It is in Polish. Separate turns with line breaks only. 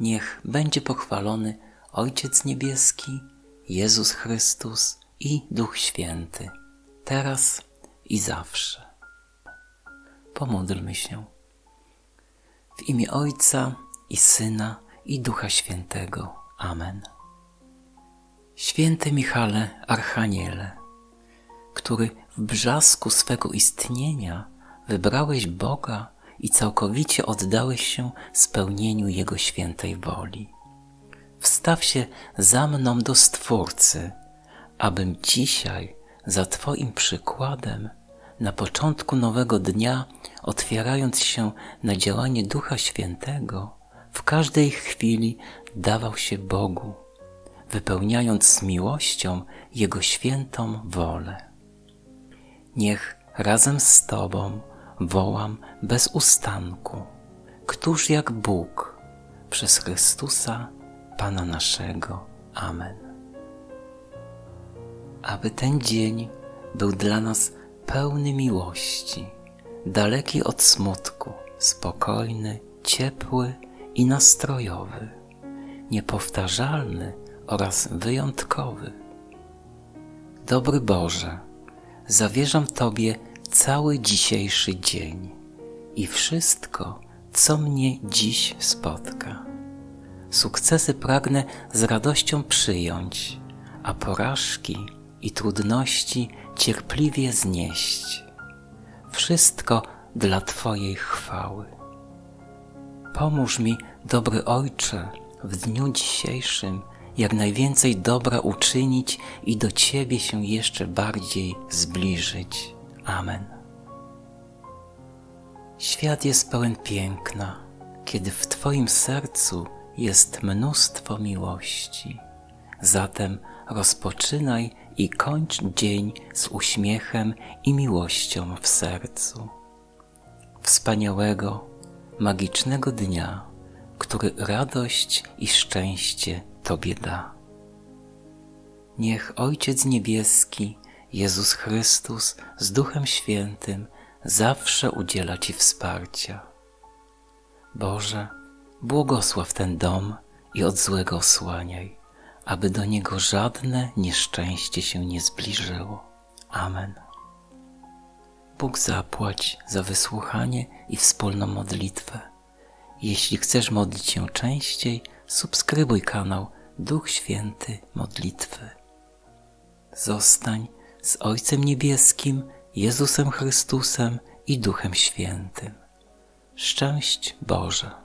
Niech będzie pochwalony Ojciec Niebieski, Jezus Chrystus i Duch Święty, teraz i zawsze. Pomódlmy się. W imię Ojca i Syna i Ducha Świętego. Amen. Święty Michale Archaniele, który w brzasku swego istnienia wybrałeś Boga i całkowicie oddałeś się spełnieniu Jego świętej woli. Wstaw się za mną do Stwórcy, abym dzisiaj za Twoim przykładem na początku nowego dnia, otwierając się na działanie Ducha Świętego, w każdej chwili dawał się Bogu, wypełniając z miłością Jego świętą wolę. Niech razem z Tobą wołam bez ustanku, Któż jak Bóg, przez Chrystusa, Pana naszego. Amen. Aby ten dzień był dla nas pełny miłości, daleki od smutku, spokojny, ciepły i nastrojowy, niepowtarzalny oraz wyjątkowy. Dobry Boże, zawierzam Tobie cały dzisiejszy dzień i wszystko, co mnie dziś spotka. Sukcesy pragnę z radością przyjąć, a porażki i trudności cierpliwie znieść. Wszystko dla Twojej chwały. Pomóż mi, dobry Ojcze, w dniu dzisiejszym jak najwięcej dobra uczynić i do Ciebie się jeszcze bardziej zbliżyć. Amen. Świat jest pełen piękna, kiedy w Twoim sercu jest mnóstwo miłości. Zatem rozpoczynaj i kończ dzień z uśmiechem i miłością w sercu. Wspaniałego, magicznego dnia, który radość i szczęście Tobie da. Niech Ojciec Niebieski, Jezus Chrystus z Duchem Świętym zawsze udziela Ci wsparcia. Boże, błogosław ten dom i od złego osłaniaj, aby do niego żadne nieszczęście się nie zbliżyło. Amen. Bóg zapłać za wysłuchanie i wspólną modlitwę. Jeśli chcesz modlić się częściej, subskrybuj kanał Duch Święty Modlitwy. Zostań z Ojcem Niebieskim, Jezusem Chrystusem i Duchem Świętym. Szczęść Boże.